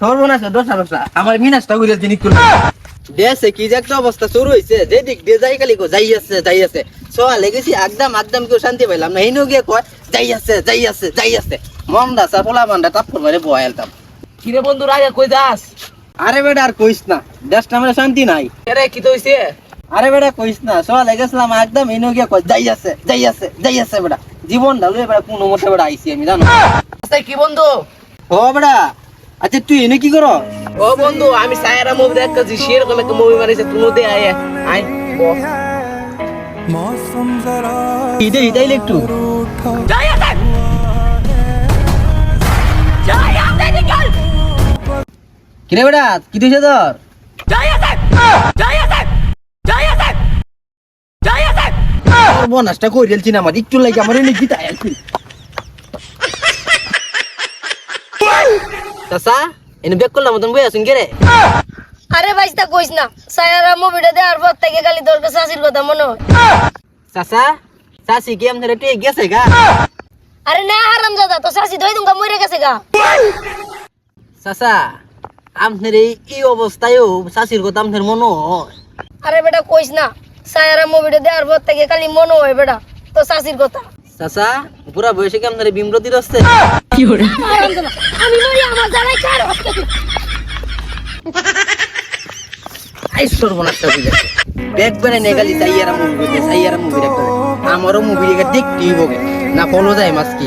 সর্বনাশ দশা দশা আমার মিনাসটা ঘুরে দিন একটু দেশে কি যে একটা অবস্থা শুরু হয়েছে যে দিক দিয়ে যাই খালি কো যাই আছে যাই আছে। সোয়া লেগেছি একদম একদম কেউ শান্তি পাইলাম না। হিনো গিয়ে কয় যাই আছে যাই আছে যাই আছে। মন্দা পোলা মান্ডা টাপ্পর মারে বয়ালতাম কিরে বন্ধু রাজা কই যাস? আরে বেটা আর কইস না দেশটা আমার শান্তি নাই। আরে কি তো হইছে? আরে বেটা কইস না সোয়া লেগেছিলাম একদম হিনো গিয়ে কয় যাই আছে যাই আছে যাই আছে বেটা। জীবন ঢালু বেটা কোনো মতে বেটা আইসি আমি জানো? কি বন্ধু? ও বেটা আচ্ছা তুই এনে কি করো? ও বন্ধু আমি সায়রা মুভি দেখতেছি সেরকম একটা মুভি মারিছে তুই দে আয় আয় বস ইদে ইদাইলে একটু। কিরে বেটা কি দিছে তোর? বনাসটা কই দিলছি না আমার একটু লাগে আমার এনে গীতা চাচা এনে বেক করলাম মতন বই আসুন কে রে আরে কইস না। সায়ারা মুভিটা দেওয়ার পর থেকে খালি তোর কাছে আসির কথা মনে হয়। চাচা চাচি কি আমাদের একটু গেছে গা? আরে না হারাম দাদা তো শাসি ধই তুমি মরে গেছে গা। চাচা আপনার এই এই অবস্থায়ও চাচির কথা আপনার মনে হয়। আরে বেটা কইস না সায়ারা মুভিটা দেওয়ার পর থেকে খালি মনে হয় বেটা তো শাসির কথা। চাচা পুরা বয়সে কি আপনার আমি মরি আমার জানাই কার সাইয়ারা মুভি সাইয়ারা মুভি দেখতে আমারও মুভি দেখে দেখতেই বগে না বলো যায় মাছ কি?